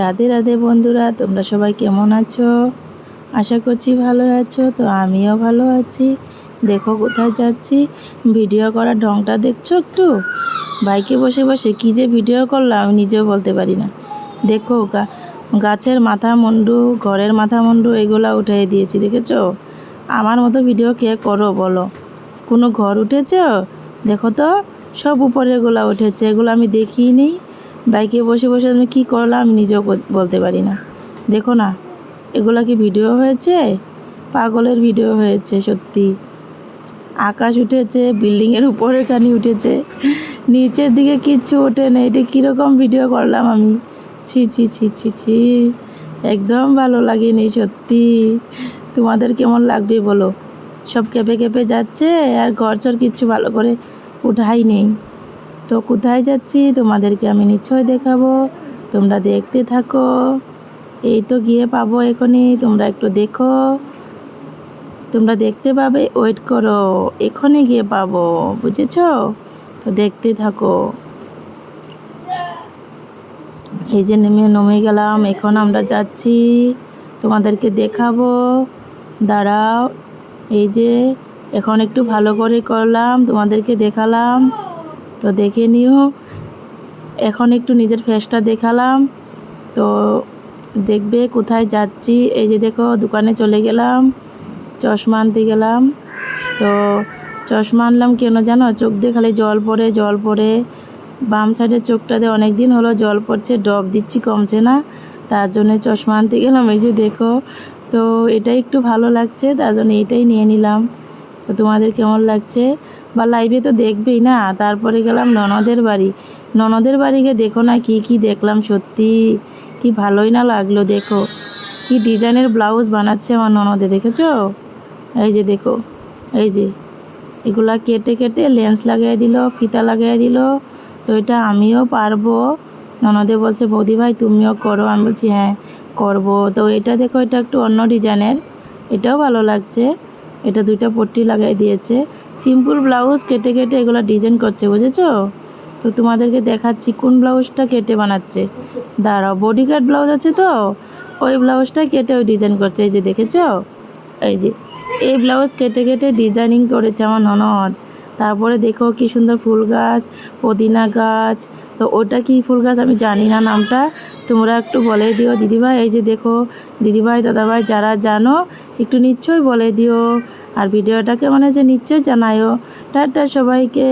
রাধে রাধে বন্ধুরা, তোমরা সবাই কেমন আছো? আশা করছি ভালো আছো, তো আমিও ভালো আছি। দেখো কোথায় যাচ্ছি। ভিডিও করার ঢংটা দেখছ একটু? বাইকে বসে বসে কী যে ভিডিও করলাম আমি নিজেও বলতে পারি না। দেখো গাছের মাথা মুন্ডু ঘরের মাথা মুন্ডু এগুলা উঠিয়ে দিয়েছি, দেখেছ? আমার মতো ভিডিও কে করো বলো? কোনো ঘর উঠেছ? দেখো তো, সব উপরেরগুলা উঠেছে, এগুলো আমি দেখিই নেই বাইকে বসে বসে আমি কী করলাম আমি নিজেও বলতে পারি না। দেখো না, এগুলো কি ভিডিও হয়েছে? পাগলের ভিডিও হয়েছে, সত্যি। আকাশ উঠেছে বিল্ডিংয়ের উপরের কানি উঠেছে। নিচের দিকে কিচ্ছু ওঠে না, এটা কীরকম ভিডিও করলাম আমি? ছি ছি ছি ছি ছি। একদম ভালো লাগেনি, সত্যি। তোমাদের কেমন লাগবে বলো? সব কেঁপে কেঁপে যাচ্ছে আর ঘর চর কিচ্ছু ভালো করে উঠাই নেই। তো কোথায় যাচ্ছি? তোমাদেরকে আমি নিশ্চয় দেখাবো। তোমরা দেখতে থাকো। এই তো গিয়ে পাবো এখনই। তোমরা একটু দেখো। তোমরা দেখতে পাবে? ওয়েট করো। এখনই গিয়ে পাবো। বুঝেছ? তো দেখতে থাকো। এই যে নেমে নেমে গেলাম। এখন আমরা যাচ্ছি। তোমাদেরকে দেখাবো। দাঁড়াও। এই যে, এখন একটু ভালো করে করলাম। তোমাদেরকে দেখালাম। তো দেখে নিও। এখন একটু নিজের ফেসটা দেখালাম। তো দেখবে কোথায় যাচ্ছি। এই যে দেখো, দোকানে চলে গেলাম। চশমা আনতে গেলাম। তো চশমা আনলাম কেন জানো? চোখ দিয়ে খালি জল পড়ে জল পড়ে। বাম সাইডের চোখটাতে অনেক দিন হলো জল পড়ছে ডব দিচ্ছি, কমছে না। তার জন্য চশমা আনতে গেলাম। এই যে দেখো, তো এটাই একটু ভালো লাগছে, তার জন্য এটাই নিয়ে নিলাম। তো তোমাদের কেমন লাগছে? বা লাইভে তো দেখবেই না? তারপরে গেলাম ননদের বাড়ি। ননদের বাড়ি গিয়ে দেখো না কি কি দেখলাম সত্যি। কি ভালোই না লাগল, দেখো। কি ডিজাইনের ব্লাউজ বানাচ্ছে আমার ননদে, দেখেছ? এই যে দেখো, এই যে। এগুলা কেটে কেটে লেন্স লাগিয়ে দিল, ফিতা লাগিয়ে দিল। তো এটা আমিও পারব। ননদে বলছে, বৌদি ভাই, তুমিও করো। আমি বলছি হ্যাঁ করব। তো এটা দেখো, এটা একটু অন্য ডিজাইনের। এটাও ভালো লাগছে। এটা দুইটা পট্টি লাগাই দিয়েছে। সিম্পল ব্লাউজ কেটে কেটে এগুলো ডিজাইন করছে, বুঝেছ? তো তোমাদেরকে দেখাচ্ছি কোন ব্লাউজটা কেটে বানাচ্ছে। দাঁড়াও বডিগার্ড ব্লাউজ আছে তো? ওই ব্লাউজটা কেটে ওই ডিজাইন করছে, এই যে দেখেছ? এই যে, এই ব্লাউজ কেটে কেটে ডিজাইনিং করেছে আমার ননদ। তারপরে দেখো কি সুন্দর ফুল গাছ, পুদিনা গাছ। তো ওটা কি ফুল গাছ আমি জানি না নামটা। তোমরা একটু বলে দিও দিদিভাই। এই যে দেখো, দিদিভাই, দাদাভাই, যারা জানো, একটু নিশ্চয়ই বলে দিও। আর ভিডিওটাকে মানে যে নিশ্চয়ই জানায়ও টাটা সবাইকে।